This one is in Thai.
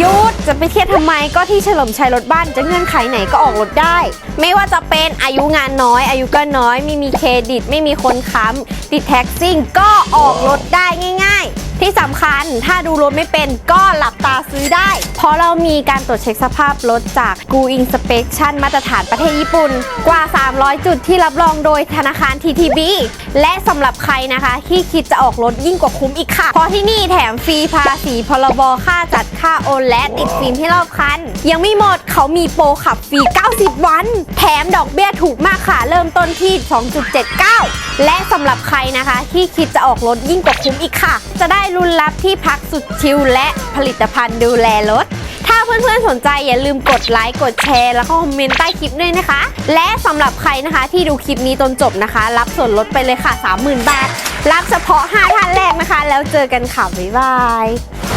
ยุดจะไปเครียดทำไมก็ที่เฉลิมชัยรถบ้านจะเงื่อนไขไหนก็ออกรถได้ ไม่ว่าจะเป็นอายุงานน้อย อายุก็น้อยไม่มีเครดิต ไม่มีคนค้ำติดแท็กซิ่งก็ออกรถได้ง่าย ๆ ที่สำคัญถ้าดูรถไม่เป็นก็หลับตาซื้อได้ เพราะเรามีการตรวจเช็คสภาพรถจาก g o Inspection มาตรฐานประเทศญี่ปุ่น กว่า 300 จุดที่รับรองโดยธนาคาร TTB และสำหรับใครนะคะที่คิดจะออกรถยิ่งกว่าคุ้มอีกค่ะ เพราะที่นี่แถมฟรีภาษีพรบค่าจัดค่าโอนและติดฟิล์มที่รอบคัน ยังไม่หมดเขามีโปรขับฟรี 9 90 วัน แถมดอกเบี้ยถูกมากค่ะ เริ่มต้นที่ 2.79 และสำหรับใครนะคะที่คิดจะออกรถยิ่งกว่าคุ้มอีกค่ะ จะได้รุนรับที่พักสุดชิลและผลิตภัณฑ์ดูแลรถถ้าเพื่อนๆสนใจอย่าลืมกดไลค์กดแชร์ แล้วก็คอมเมนต์ใต้คลิปด้วยนะคะ และสำหรับใครนะคะที่ดูคลิปนี้จนจบนะคะ รับส่วนลดไปเลยค่ะ 30,000 บาท รับเฉพาะ 5 ท่านแรกนะคะ แล้วเจอกันค่ะ บ๊ายบาย